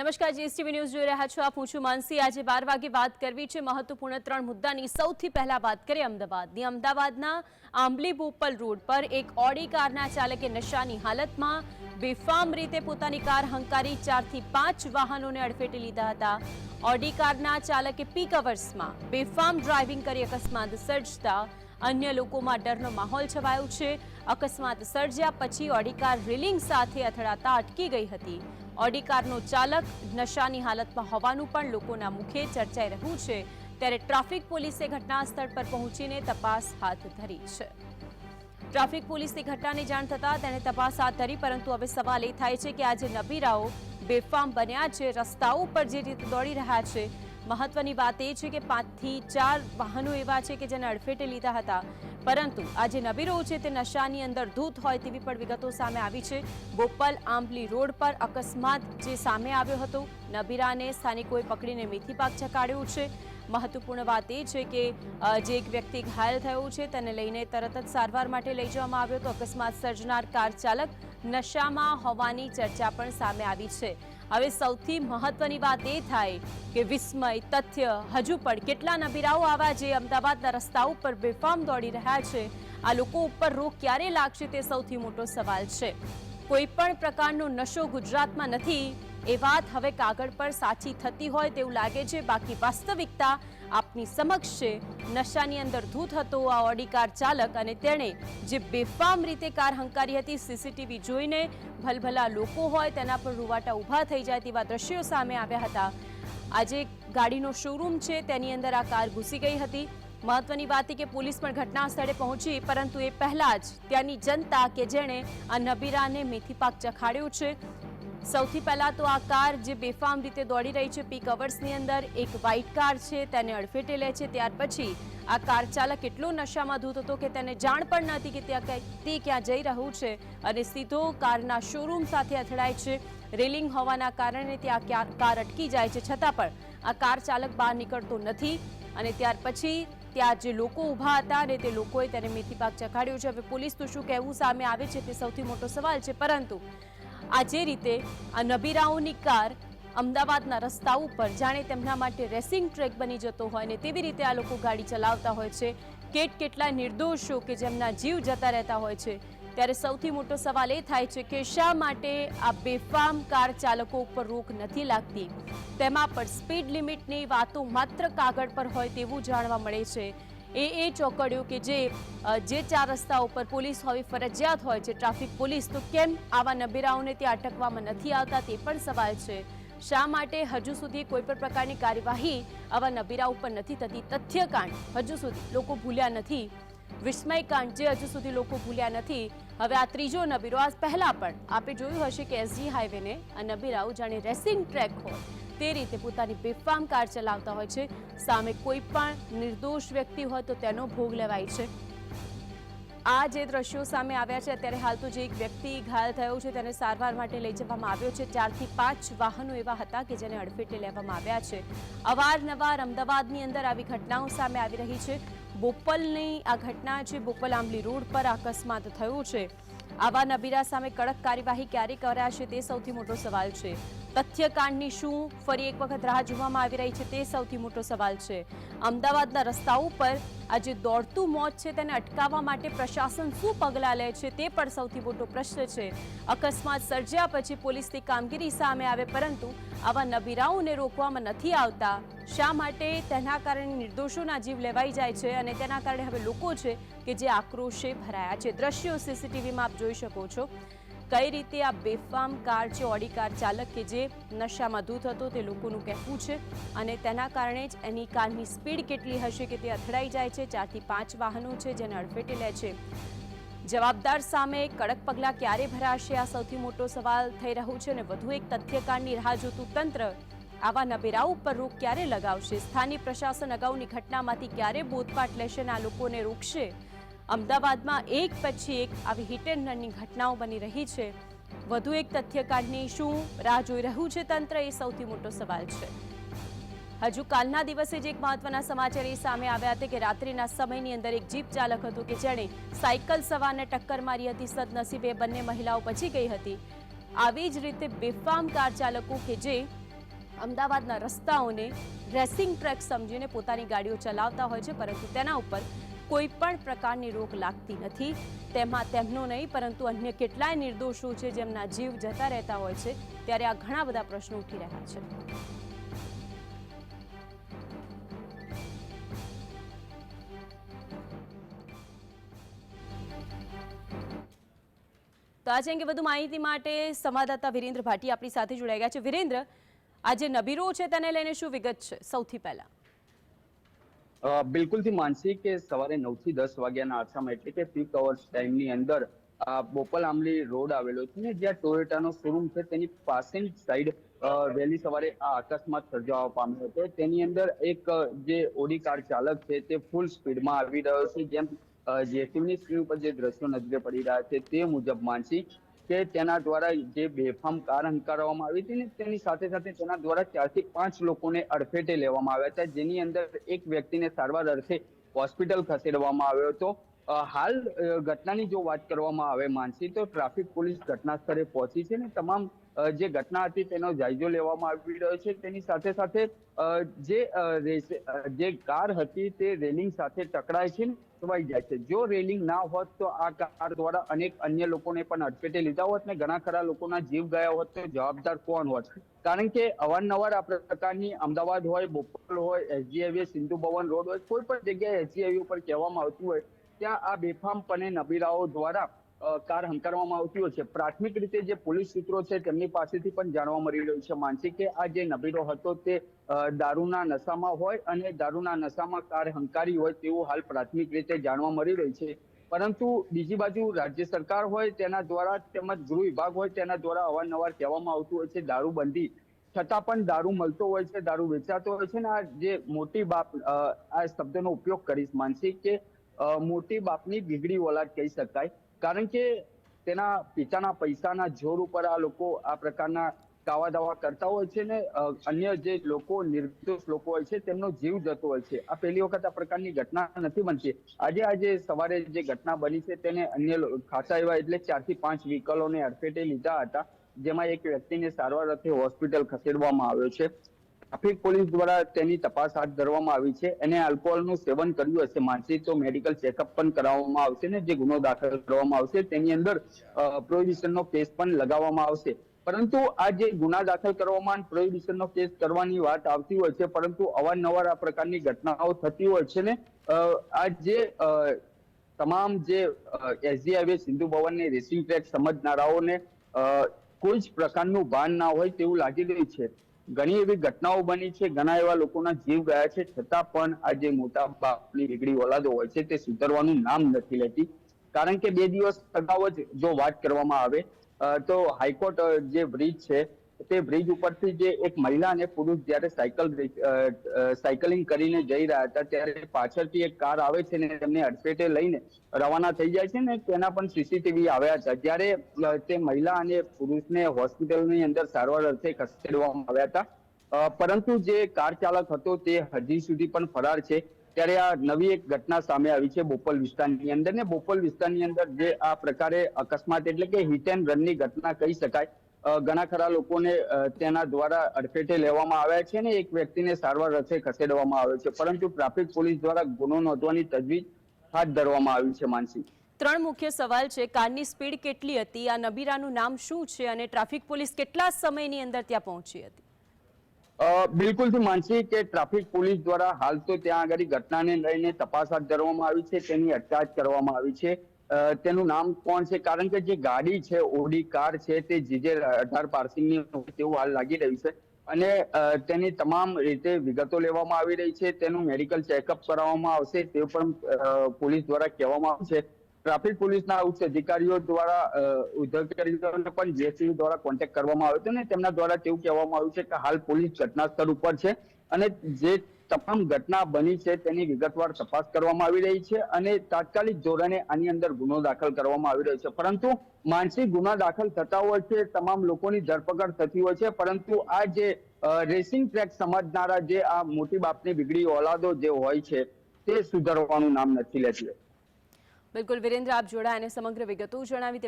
નમસ્કાર, GSTV news જોઈ રહ્યા છો આપ. હું છું માનસી. આજે બાર વાગે વાત કરવી છે મહત્વપૂર્ણ ત્રણ મુદ્દાની. સૌથી પહેલા વાત કરીએ અમદાવાદની. અમદાવાદના આંબલી બોપલ રોડ પર એક ઓડી કારના ચાલકે નશાની હાલતમાં બેફામ રીતે પોતાની કાર હંકારી ચારથી પાંચ વાહનોને અડફેટે લીધા હતા. ઓડી કારના ચાલકે પીક અવર્સમાં બેફામ ડ્રાઇવિંગ કરી અકસ્માત સર્જતા અન્ય લોકોમાં ડરનો માહોલ છવાયો છે. અકસ્માત સર્જ્યા પછી ઓડી કાર રેલિંગ સાથે અથડાતા અટકી ગઈ હતી. ઓડી કારનો ચાલક નશાની હાલતમાં હોવાનું પણ લોકોના મુખે ચર્ચાઈ રહ્યું છે. ત્યારે ટ્રાફિક પોલીસે ઘટના સ્થળ પર પહોંચીને તપાસ હાથ ધરી છે. ટ્રાફિક પોલીસની ઘટનાની જાણ થતાં તેણે તપાસ હાથ ધરી, પરંતુ હવે સવાલ એ થાય છે કે આજે નબીરાઓ બેફામ બન્યા છે, રસ્તાઓ ઉપર જે રીતે દોડી રહ્યા છે. મહત્વની વાત એ છે કે પાંચથી ચાર વાહનો એવા છે કે જેને અડફેટે લીધા હતા. પરંતુ આ જે નબીરો છે તે નશાની અંદર ધૂત હોય તેવી પણ વિગતો સામે આવી છે. બોપલ આંબલી રોડ પર અકસ્માત જે સામે આવ્યો હતો, નબીરાને સ્થાનિકોએ પકડીને મેથી પાક ચકાડ્યો છે. મહત્વપૂર્ણ વાત એ છે કે જે એક વ્યક્તિ ઘાયલ થયો છે તેને લઈને તરત જ સારવાર માટે લઈ જવામાં આવ્યો તો અકસ્માત સર્જનાર કાર ચાલક નશામાં હોવાની ચર્ચા પણ સામે આવી છે. હવે સૌથી મહત્વની વાત એ થાય કે વિસ્મય, તથ્ય હજુ પણ કેટલા નબીરાઓ આવા જે અમદાવાદના રસ્તા ઉપર બેફામ દોડી રહ્યા છે, આ લોકો ઉપર રોક ક્યારે લાગશે તે સૌથી મોટો સવાલ છે. કોઈ પણ પ્રકારનો નશો ગુજરાતમાં નથી એ વાત હવે કાગળ પર સાચી થતી હોય તેવું લાગે છે. બાકી વાસ્તવિકતા આપની સમક્ષ છે. નશાની અંદર ધૂત હતો આ ઓડી કાર ચાલક અને તેણે જે બેફામ રીતે કાર હંકારી હતી, સીસીટીવી જોઈને ભલભલા લોકો હોય તેના પર રૂવાટા ઊભા થઈ જાય તેવા દ્રશ્યો સામે આવ્યા હતા. આજે ગાડીનો શોરૂમ છે, તેની અંદર આ કાર ઘૂસી ગઈ હતી. મહત્વની વાત એ કે પોલીસ પણ ઘટના સ્થળે પહોંચી, પરંતુ એ પહેલા જ ત્યાંની જનતા કે જેણે આ નબીરાને મેથી પાક ચખાડ્યો છે. સૌથી પહેલા તો આ કાર જે બેફામ રીતે દોડી રહી છે પીક અવર્સની અંદર, એક વ્હાઇટ કાર છે, તેને અડફેટે લે છે. ત્યાર પછી આ કાર ચાલક એટલો નશામાં ધૂત હતો કે તેને જાણ પણ નથી કે ત્યાં તે ક્યાં જઈ રહ્યું છે અને સીધો કારના શોરૂમ સાથે અથડાય છે. રેલિંગ હોવાના કારણે ત્યાં ક્યાં- કાર અટકી જાય છે. છતાં પણ આ કાર ચાલક બહાર નીકળતો નથી અને ત્યાર પછી ત્યાં જે લોકો ઊભા હતા અને તે લોકોએ તેને મેથી પાક ચખાડ્યો છે. હવે પોલીસ તો શું કહેવું સામે આવે છે તે સૌથી મોટો સવાલ છે. પરંતુ આ જે રીતે આ નબીરાઓની કાર અમદાવાદના રસ્તા ઉપર જાણે તેમના માટે રેસિંગ ટ્રેક બની જતો હોય ને તેવી રીતે આ લોકો ગાડી ચલાવતા હોય છે. કેટ કેટલા નિર્દોષો કે જેમના જીવ જતા રહેતા હોય છે. ત્યારે સૌથી મોટો સવાલ એ થાય છે કે શા માટે આ બેફામ કાર ચાલકો ઉપર રોક નથી લાગતી? તેમાં પણ સ્પીડ લિમિટની વાતો માત્ર કાગળ પર હોય તેવું જાણવા મળે છે. એ એ ચોકડીઓ કે જે જે ચાર રસ્તા ઉપર પોલીસ હોવી ફરજિયાત હોય છે, ટ્રાફિક પોલીસ, તો કેમ આવા નબીરાઓને ત્યાં અટકવામાં નથી આવતા તે પણ સવાલ છે. શા માટે હજુ સુધી કોઈ પણ પ્રકારની કાર્યવાહી આવા નબીરા ઉપર નથી થતી? તથ્યકાંડ, હજુ સુધી લોકો ભૂલ્યા નથી. વિસ્મયકાંડ, જે હજુ સુધી લોકો ભૂલ્યા નથી. હવે આ ત્રીજો નબીરો આ પહેલાં પણ આપે જોયું હશે કે એસજી હાઈવેને આ નબીરાઓ જાણે રેસિંગ ટ્રેક હોય. તે રીતે પોતાની બેફામ કાર ચલાવતા હોય છે. સામે કોઈ પણ નિર્દોષ વ્યક્તિ હોય તો તેનો ભોગ લેવાય છે. આ જે દ્રશ્યો સામે આવ્યા છે, અત્યારે હાલ તો જે એક વ્યક્તિ ઘાયલ થયો છે, તેને સારવાર માટે લઈ જવામાં આવ્યો છે. ચારથી પાંચ વાહનો એવા હતા કે જેને અડફેટે લેવામાં આવ્યા છે. અવારનવાર અમદાવાદની અંદર આવી ઘટનાઓ સામે આવી રહી છે. બોપલની આ ઘટના છે. બોપલ આંબલી રોડ પર અકસ્માત થયો છે. આવા નબીરા સામે કડક કાર્યવાહી ક્યારે કરાશે તે સૌથી મોટો સવાલ છે. તથ્યકાંડની શું ફરી એક વખત રાહ જોવામાં આવી રહી છે તે સૌથી મોટો સવાલ છે. અમદાવાદના રસ્તાઓ પર આ જે દોડતું મોત છે તેને અટકાવવા માટે પ્રશાસન શું પગલાં લે છે તે પણ સૌથી મોટો પ્રશ્ન છે. અકસ્માત સર્જ્યા પછી પોલીસની કામગીરી સામે આવે પરંતુ આવા નબીરાઓને રોકવામાં નથી આવતા. શા માટે? તેના કારણે નિર્દોષોના જીવ લેવાઈ જાય છે અને તેના કારણે હવે લોકો છે કે જે આક્રોશે ભરાયા છે. દ્રશ્યો સીસીટીવીમાં આપ જોઈ શકો છો. કઈ રીતે આ બેફામ કાર છે, ઓડી કાર ચાલક કે જે નશામાં ધૂત હતો તે લોકોનું કહેવું છે અને તેના કારણે જ એની કારની સ્પીડ કેટલી હશે કે તે અથડાઈ જાય છે? ચારથી પાંચ વાહનો છે જેને અડફેટે લે છે. જવાબદાર સામે કડક પગલાં ક્યારે ભરાશે? આ સૌથી મોટો સવાલ થઈ રહ્યો છે અને વધુ એક તથ્યકારની રાહ જોતું તંત્ર આવા નબેરાઓ ઉપર રોક ક્યારે લગાવશે? સ્થાનિક પ્રશાસન અગાઉની ઘટનામાંથી ક્યારે બોધપાઠ લેશે અને આ લોકોને રોકશે? અમદાવાદમાં એક પછી એક આવી હિટ એન્ડ રનની ઘટનાઓ બની રહી છે. વધુ એક તથ્યકાંડની શું રાહ જોઈ રહ્યું છે તંત્ર એ સૌથી મોટો સવાલ છે. હજુ કાલના દિવસે જ એક મહત્વના સમાચાર એ સામે આવ્યા હતા કે રાત્રિના સમયની અંદર એક જીપ ચાલક હતો કે જેણે સાયકલ સવારને ટક્કર મારી હતી, સદનસીબે બંને મહિલાઓ બચી ગઈ હતી. આવી જ રીતે બેફામ કાર ચાલકો કે જે અમદાવાદના રસ્તાઓને રેસિંગ ટ્રેક સમજીને પોતાની ગાડીઓ ચલાવતા હોય છે, પરંતુ તેના ઉપર કોઈ પણ પ્રકારની રોક લાગતી નથી. તેમાં તેમનો નહીં, પરંતુ અન્ય કેટલાય નિર્દોષો છે જેમના જીવ જતા રહેતા હોય છે. ત્યારે આ ઘણા બધા પ્રશ્નો ઉઠી રહ્યા છે. તો આજે અંગે વધુ માહિતી માટે સંવાદદાતા વિરેન્દ્ર ભાટી આપણી સાથે જોડાઈ ગયા છે. વિરેન્દ્ર, આજે નબીરો છે તેને લઈને શું વિગત છે? સૌથી પહેલા. બિલકુલથી માનસી કે સવારે નવથી દસ વાગ્યાના અરસામાં એટલે કે પીક અવર્સ ટાઈમની અંદર બોપલ આમલી રોડ આવેલો છે ને, જ્યાં ટોયોટાનો શોરૂમ છે, તેની પાસેની સાઈડ વહેલી સવારે આ અકસ્માત સર્જાવા પામ્યો હતો. તેની અંદર એક જે ઓડી કાર ચાલક છે, તે ફૂલ સ્પીડમાં આવી રહ્યો છે. જેમ જેસીબીની સ્ક્રીન ઉપર જે દ્રશ્યો નજરે પડી રહ્યા છે, તે મુજબ માનસી કે તેના દ્વારા જે બેફામ કાર હંકારવામાં આવી હતી ને તેની સાથે સાથે તેના દ્વારા ચારથી પાંચ લોકોને અડફેટે લેવામાં આવ્યા હતા. જેની અંદર એક વ્યક્તિને સારવાર અર્થે હોસ્પિટલ ખસેડવામાં આવ્યો હતો. હાલ ઘટનાની જો વાત કરવામાં આવે માનસી, તો ટ્રાફિક પોલીસ ઘટના સ્થળે પહોંચી છે ને તમામ જે ઘટના હતી તેનો જાયજો લેવામાં આવી રહ્યો છે. તેની સાથે સાથે જે જે કાર હતી તે રેલિંગ સાથે ટકરાય છે ને ખવાઈ જાય છે. જો રેલિંગ ના હોત તો આ કાર દ્વારા અનેક અન્ય લોકોને પણ અટપેટે લીધા હોત ને ઘણા ખરા લોકોના જીવ ગયા હોત તો જવાબદાર કોણ હોત? કારણ કે અવારનવાર આ પ્રકારની અમદાવાદ હોય, બોપલ હોય SG highway Sindhu Bhavan road હોય, કોઈ પણ જગ્યાએ એસજી હાઈવે ઉપર કહેવામાં આવતું હોય, ત્યાં આ બેફામપણે નબીરાઓ દ્વારા કાર હંકારવામાં આવતી હોય છે. પ્રાથમિક રીતે જે પોલીસ સૂત્રો છે તેમની પાસેથી પણ જાણવા મળી રહ્યું છે માનસિક કે આ જે નબીરો હતો તે દારૂના નશામાં હોય અને દારૂના નશામાં કાર હંકારી હોય તેવું હાલ પ્રાથમિક રીતે જાણવા મળી રહ્યું છે. પરંતુ બીજી બાજુ રાજ્ય સરકાર હોય તેના દ્વારા તેમજ ગૃહ વિભાગ હોય તેના દ્વારા અવારનવાર કહેવામાં આવતું હોય છે દારૂબંધી. છતાં પણ દારૂ મળતો હોય છે, દારૂ વેચાતો હોય છે ને આ જે મોટી બાપ આ શબ્દનો ઉપયોગ કરીશ માનસિક કે મોટી બાપની બીગડી ઓલાદ કહી શકાય. કારણ કે તેના પિતાના પૈસાના જોર ઉપર આ લોકો આ પ્રકારના કાવા દાવા કરતા હોય છે ને અન્ય જે લોકો, નિર્દોષ લોકો હોય છે, તેમનો જીવ જતો હોય છે. આ પહેલી વખત આ પ્રકારની ઘટના નથી બનતી. આજે આજે સવારે જે ઘટના બની છે તેને અન્ય ખાસા એવા એટલે ચારથી પાંચ વ્હીકલોને અડફેટે લીધા હતા, જેમાં એક વ્યક્તિને સારવાર અર્થે હોસ્પિટલ ખસેડવામાં આવ્યો છે. ટ્રાફિક પોલીસ દ્વારા તેની તપાસ હાથ ધરવામાં આવી છે. એને આલ્કોહોલનું સેવન કર્યું હશે. માનસિક તો મેડિકલ ચેકઅપ પણ કરાવવામાં આવશે ને જે ગુનો દાખલ કરવામાં આવશે. તેની અંદર પ્રોહિબિશનનો કેસ પણ લગાવવામાં આવશે. પરંતુ આ જે ગુના દાખલ કરવામાં પ્રોહિબિશનનો કેસ કરવાની વાત આવતી હોય છે, પરંતુ અવારનવાર આ પ્રકારની ઘટનાઓ થતી હોય છે ને આ જે તમામ જે એસજી હાઈવે સિંધુ ભવનની રેસિંગ ટ્રેક સમજનારાઓને કોઈ જ પ્રકારનું ભાન ના હોય તેવું લાગી રહ્યું છે. ઘણી એવી ઘટનાઓ બની છે. ઘણા એવા લોકોના જીવ ગયા છે. છતાં પણ આ જે મોટા બાપની વેગડી ઓલાદો હોય છે તે સુધરવાનું નામ નથી લેતી. કારણ કે બે દિવસ અગાઉ જ જો વાત કરવામાં આવે તો હાઈકોર્ટ જે બ્રિજ છે તે બ્રિજ ઉપરથી જે એક મહિલા અને પુરુષ જ્યારે સાયકલ સાયકલિંગ કરીને જઈ રહ્યા હતા, ત્યારે પાછળથી એક કાર આવે છે ને તેમને અડફેટે લઈને રવાના થઈ જાય છે ને, તેના પણ સીસીટીવી આવ્યા હતા. જ્યારે તે મહિલા અને પુરુષને હોસ્પિટલની અંદર સારવાર અર્થે ખસેડવામાં આવ્યા હતા. પરંતુ જે કાર ચાલક હતો તે હજી સુધી પણ ફરાર છે. ત્યારે આ નવી એક ઘટના સામે આવી છે બોપલ વિસ્તારની અંદર ને, બોપલ વિસ્તારની અંદર જે આ પ્રકારે અકસ્માત એટલે કે હિટ એન્ડ રનની ઘટના કહી શકાય. ઘણા ખરા લોકોને તેના દ્વારા અડફેટે લેવામાં આવ્યા છે ને એક વ્યક્તિને સારવાર અર્થે ખસેડવામાં આવ્યો છે. પરંતુ ટ્રાફિક પોલીસ દ્વારા ગુનો નોંધવાની તજવીજ હાથ ધરવામાં આવી છે માનસી. ત્રણ મુખ્ય સવાલ છે. કારની સ્પીડ કેટલી હતી? આ નબીરાનું નામ શું છે? અને ટ્રાફિક પોલીસ કેટલા સમયની અંદર ત્યાં પહોંચી હતી? બિલકુલ બિલકુલથી માનસી કે ટ્રાફિક પોલીસ દ્વારા હાલ તો ત્યાં આગળ ઘટનાને લઈને તપાસ હાથ ધરવામાં આવી છે. તેની અટકાયત કરવામાં આવી છે. તેનું નામ કોણ છે? કારણ કે જે ગાડી છે, ઓડી કાર છે, તે જીજે અઢાર પાર્સિંગની તેવું હાલ લાગી રહ્યું છે. અને તેની તમામ રીતે વિગતો લેવામાં આવી રહી છે. તેનું મેડિકલ ચેકઅપ કરાવવામાં આવશે. તે પણ પોલીસ દ્વારા કહેવામાં આવશે. ટ્રાફિક પોલીસના ઉચ્ચ અધિકારીઓ દ્વારા ઉદ્યોગકારીઓને પણ જેસીબી દ્વારા કોન્ટેક્ટ કરવામાં આવ્યો હતો ને તેમના દ્વારા તેવું કહેવામાં આવ્યું છે કે હાલ પોલીસ ઘટના સ્થળ ઉપર છે. અને જે તમામ ઘટના બની છે તેની વિગતવાર તપાસ કરવામાં આવી રહી છે અને તાત્કાલિક ધોરણે આની અંદર ગુનો દાખલ કરવામાં આવી રહ્યો છે. પરંતુ માનસિક ગુના દાખલ થતા હોય છે, તમામ લોકોની ધરપકડ થતી હોય છે, પરંતુ આ જે રેસિંગ ટ્રેક સમજનારા જે આ મોટી બાપની બીગડી ઓલાદો જે હોય છે, તે સુધારવાનું નામ નથી લેતી. બિલકુલ, વિરેન્દ્ર, આપ જોડાયા અને સમગ્ર વિગતો જણાવી